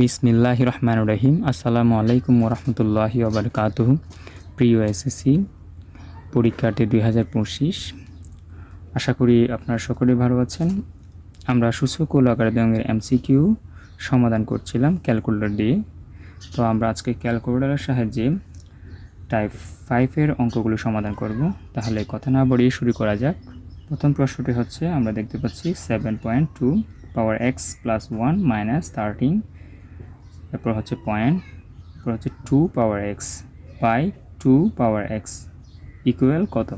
বিসমিল্লাহ রহমান রহিম। আসসালামু আলাইকুম ওরহমতুল্লাহি ওবরকাতুহ। প্রিয় এসএসসি পরীক্ষার্থী দুই হাজার পঁচিশ। আশা করি আপনারা সকলেই ভালো আছেন। আমরা সূচক ও এমসিকিউ সমাধান করছিলাম ক্যালকুলেটর দিয়ে। তো আমরা আজকে ক্যালকুলেটরের সাহায্যে টাইপ ফাইভের অঙ্কগুলো সমাধান করব। তাহলে কথা না বাড়িয়ে শুরু করা যাক। প্রথম প্রশ্নটি হচ্ছে, আমরা দেখতে পাচ্ছি seven point two power x plus one minus thirteen এরপর হচ্ছে পয়েন্ট এরপর হচ্ছে two power x by two power x equal কত?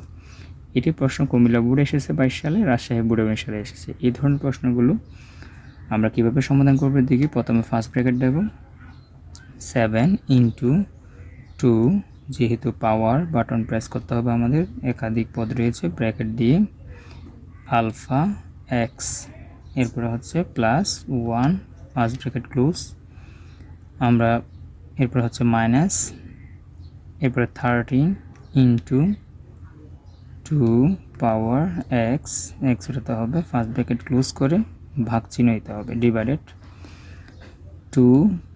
এটি প্রশ্ন কুমিল্লা বোর্ডে এসেছে বাইশ সালে, রাজশাহী বোর্ডে উনিশ সালে এসেছে। এই ধরনের প্রশ্নগুলো আমরা কীভাবে সমাধান করব দেখি। প্রথমে ফার্স্ট ব্র্যাকেট দেব সেভেন ইন্টু টু যেহেতু পাওয়ার বাটন প্রেস করতে হবে আমাদের। একাধিক পদ রয়েছে ব্র্যাকেট দিয়ে আলফা এক্স এরপরে হচ্ছে plus one first bracket close আমরা এরপর হচ্ছে মাইনাস এরপরে thirteen into two power x x উঠাতে হবে ফার্স্ট ব্র্যাকেট ক্লোজ করে ভাগ চিহ্ন দিতে হবে ডিভাইডেড টু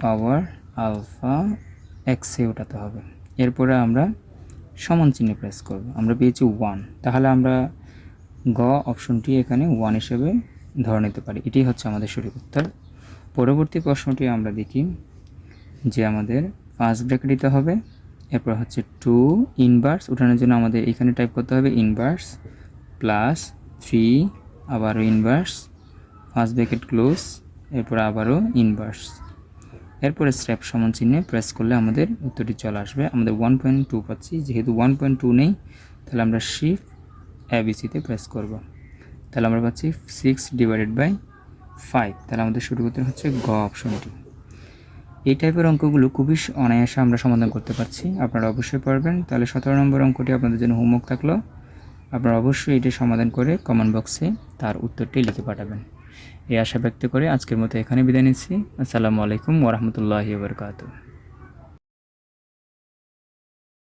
পাওয়ার আলফা এক্সে উঠাতে হবে। এরপরে আমরা সমান চিহ্নে প্রেস করব, আমরা পেয়েছি ওয়ান তাহলে আমরা গ অপশনটি এখানে ওয়ান হিসেবে ধরে নিতে পারি। এটি হচ্ছে আমাদের সঠিক উত্তর। পরবর্তী প্রশ্নটি আমরা দেখি। যে আমাদের ফার্স্ট ব্রেক দিতে হবে। এরপর হচ্ছে টু ইনভার্স উঠানোর জন্য আমাদের এখানে টাইপ করতে হবে ইনভার্স প্লাস থ্রি আবারও ইনভার্স ফার্স্ট ব্রেকেট ক্লোজ এরপর আবারও ইনভার্স এরপরে স্ট্র্যাপ সমান চিহ্নে প্রেস করলে আমাদের উত্তরটি চলে আসবে। আমাদের ওয়ান পয়েন্ট টু পাচ্ছি, যেহেতু ওয়ান পয়েন্ট টু নেই, তাহলে আমরা শিফট এবিসিতে প্রেস করব। তাহলে আমরা পাচ্ছি সিক্স ডিভাইডেড বাই ফাইভ তাহলে আমাদের শুরু করতে হচ্ছে গ অপশনটি এই টাইপের অঙ্কগুলো খুবই অনায়াসে আমরা সমাধান করতে পারছি। আপনারা অবশ্যই পারবেন তাহলে সতেরো নম্বর অঙ্কটি আপনাদের জন্য হোমওয়ার্ক থাকল। আপনারা অবশ্যই এটি সমাধান করে কমেন্ট বক্সে তার উত্তরটি লিখে পাঠাবেন। এই আশা ব্যক্ত করে আজকের মতো এখানে বিদায় নিচ্ছি। আসসালামু আলাইকুম ওরহমতুল্লাহ বরকাতু